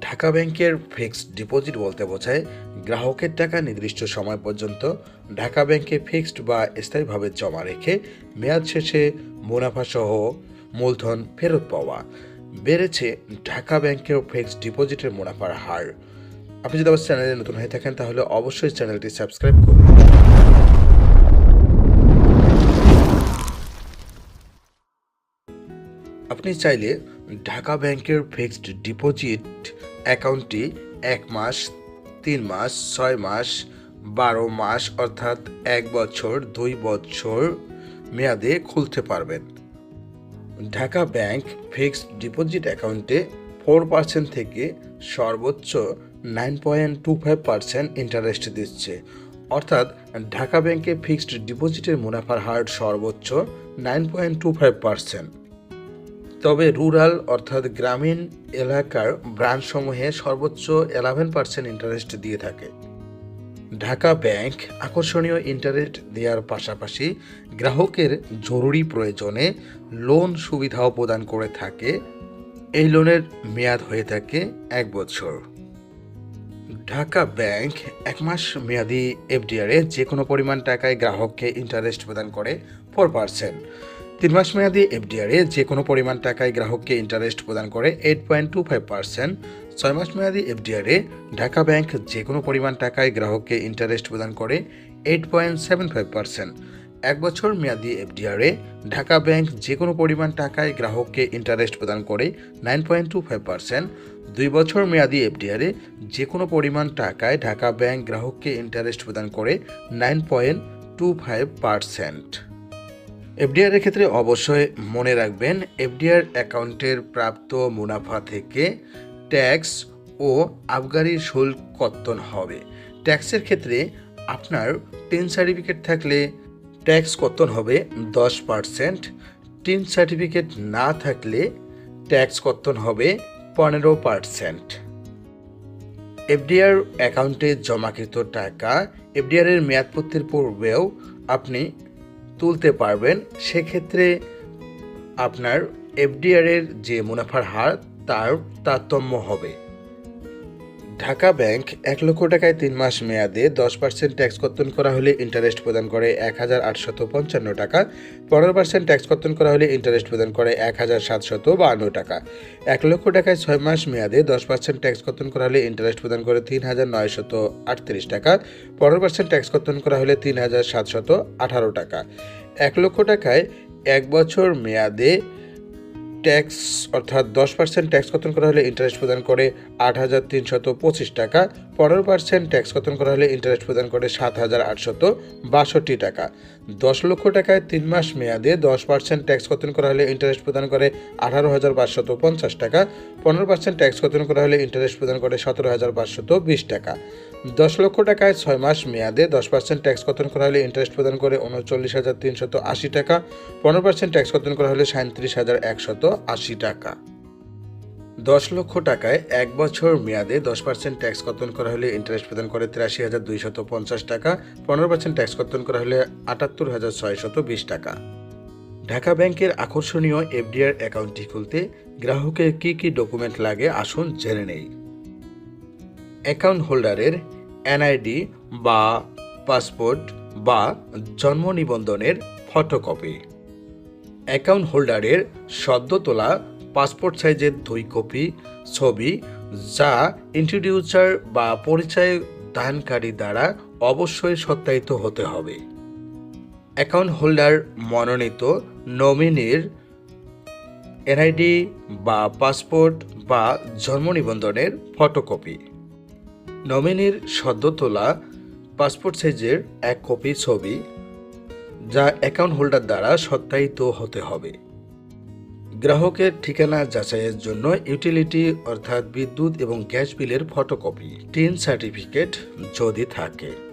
ঢাকা ব্যাংকের fixed deposit বলতে বোঝায় গ্রাহকের টাকা নির্দিষ্ট সময় পর্যন্ত ঢাকা ব্যাংকে ফিক্সড বা স্থায়ীভাবে জমা রেখে মেয়াদ শেষে মুনাফাসহ মূলধন ফেরত পাওয়া। বেড়েছে ঢাকা ব্যাংকের ফিক্সড ডিপোজিটের মুনাফার হার। আপনি যদি আমার চ্যানেলে নতুন হয়ে থাকেন, তাহলে অবশ্যই চ্যানেলটি সাবস্ক্রাইব করুন। আপনি চাইলে ঢাকা ব্যাংকের ফিক্সড ডিপোজিট অ্যাকাউন্টটি এক মাস, তিন মাস, ছয় মাস, বারো মাস অর্থাৎ এক বছর, দুই বছর মেয়াদে খুলতে পারবেন। ঢাকা ব্যাংক ফিক্সড ডিপোজিট অ্যাকাউন্টে ফোর পার্সেন্ট থেকে সর্বোচ্চ nine point two five percent interest দিচ্ছে। অর্থাৎ ঢাকা ব্যাংকে ফিক্সড ডিপোজিটের মুনাফার হার সর্বোচ্চ nine point two five percent. তবে রুরাল অর্থাৎ গ্রামীণ এলাকার ব্রাঞ্চসমূহে সর্বোচ্চ এলেভেন পার্সেন্ট ইন্টারেস্ট দিয়ে থাকে। ঢাকা ব্যাংক আকর্ষণীয় ইন্টারেস্ট দেওয়ার পাশাপাশি গ্রাহকের জরুরি প্রয়োজনে লোন সুবিধাও প্রদান করে থাকে। এই লোনের মেয়াদ হয়ে থাকে এক বছর। ঢাকা ব্যাংক এক মাস মেয়াদি এফডিআরে যে কোনো পরিমাণ টাকায় গ্রাহককে ইন্টারেস্ট প্রদান করে ফোর পার্সেন্ট তিন মাস মেয়াদি এফডিআরে যে কোনো পরিমাণ টাকায় গ্রাহককে ইন্টারেস্ট প্রদান করে eight point two five percent ছয় মাস মেয়াদি এফডিআরে ঢাকা ব্যাংক যে কোনো পরিমাণ টাকায় গ্রাহককে ইন্টারেস্ট প্রদান করে eight point seven five percent এক বছর মেয়াদি এফডিআরে ঢাকা ব্যাংক যে কোনো পরিমাণ টাকায় গ্রাহককে ইন্টারেস্ট প্রদান করে nine point two five percent দুই বছর মেয়াদি এফডিআরে যে কোনো পরিমাণ টাকায় ঢাকা ব্যাংক গ্রাহককে ইন্টারেস্ট প্রদান করে nine point two five percent FDR এর ক্ষেত্রে অবশ্যই মনে রাখবেন এফডিআর অ্যাকাউন্টের প্রাপ্ত মুনাফা থেকে ট্যাক্স ও আবগারি শুল্ক কর্তন হবে। ট্যাক্সের ক্ষেত্রে আপনার টিন সার্টিফিকেট থাকলে ট্যাক্স কর্তন হবে দশ পার্সেন্ট। টিন সার্টিফিকেট না থাকলে ট্যাক্স কর্তন হবে পনেরো পার্সেন্ট। এফডিআর অ্যাকাউন্টে জমাকৃত টাকা এফডিআর এর মেয়াদপত্তির পূর্বেও আপনি তুলতে পারবেন সেক্ষেত্রে আপনার এফডিআরের যে মুনাফার হার তার তারতম্য হবে। ঢাকা ব্যাংক এক লক্ষ টাকায় তিন মাস মেয়াদে দশ পার্সেন্ট ট্যাক্স কর্তন করা হলে ইন্টারেস্ট প্রদান করে এক হাজার আটশত পঞ্চান্ন টাকা। পনেরো পার্সেন্ট ট্যাক্স কর্তন করা হলে ইন্টারেস্ট প্রদান করে এক হাজার সাতশত বাহান্ন টাকা। এক লক্ষ টাকায় ছয় মাস মেয়াদে দশ পার্সেন্ট ট্যাক্স কর্তন করা হলে ইন্টারেস্ট প্রদান করে তিন হাজার নয়শত আটত্রিশ টাকা। পনেরো পার্সেন্ট ট্যাক্স কর্তন করা হলে তিন হাজার সাতশত আঠারো টাকা। এক লক্ষ টাকায় এক বছর মেয়াদে ট্যাক্স, অর্থাৎ দশ পার্সেন্ট ট্যাক্স কর্তন করা হলে ইন্টারেস্ট প্রদান করে আট হাজার তিনশত পঁচিশ টাকা, পনেরো পার্সেন্ট ট্যাক্স কর্তন করা হলে ইন্টারেস্ট প্রদান করে সাত হাজার আটশত বাষট্টি টাকা। দশ লক্ষ টাকায় তিন মাস মেয়াদে দশ পার্সেন্ট ট্যাক্স কর্তন করা হলে ইন্টারেস্ট প্রদান করে আঠারো হাজার পাঁচশত পঞ্চাশ টাকা, পনেরো পার্সেন্ট ট্যাক্স কর্তন করা হলে ইন্টারেস্ট প্রদান করে সতেরো হাজার পাঁচশত বিশ টাকা। দশ লক্ষ টাকায় ছয় মাস মেয়াদে দশ পার্সেন্ট ট্যাক্স কর্তন করা হলে ইন্টারেস্ট প্রদান করে উনচল্লিশ হাজার তিনশত আশি টাকা, পনেরো পার্সেন্ট ট্যাক্স কর্তন করা হলে সাঁত্রিশ হাজার একশত আশি টাকা। দশ লক্ষ টাকায় এক বছর মেয়াদে দশ পার্সেন্ট ট্যাক্স কর্তন করা হলে ইন্টারেস্ট প্রদান করে তিরাশি হাজার দুইশত পঞ্চাশ টাকা, পনেরো পার্সেন্ট ট্যাক্স কর্তন করা হলে আটাত্তর হাজার ছয়শত বিশ টাকা। ঢাকা ব্যাংকের আকর্ষণীয় এফডিআর অ্যাকাউন্টটি খুলতে গ্রাহকের কী কী ডকুমেন্ট লাগে আসুন জেনে নেই। অ্যাকাউন্ট হোল্ডারের এনআইডি বা পাসপোর্ট বা জন্ম নিবন্ধনের ফটোকপি। অ্যাকাউন্ট হোল্ডারের সদ্য তোলা পাসপোর্ট সাইজের দুই কপি, ছবি যা ইন্ট্রোডিউসার বা পরিচয় দানকারী দ্বারা অবশ্যই সত্যায়িত হতে হবে। অ্যাকাউন্ট হোল্ডার মনোনীত নমিনির এনআইডি বা পাসপোর্ট বা জন্ম নিবন্ধনের ফটোকপি। নমিনির সদ্য তোলা পাসপোর্ট সাইজের এক কপি, ছবি যা অ্যাকাউন্ট হোল্ডার দ্বারা সত্যায়িত হতে হবে। গ্রাহকের ঠিকানা যাচাইয়ের জন্য ইউটিলিটি অর্থাৎ বিদ্যুৎ এবং গ্যাস বিলের ফটোকপি টিন সার্টিফিকেট যদি থাকে।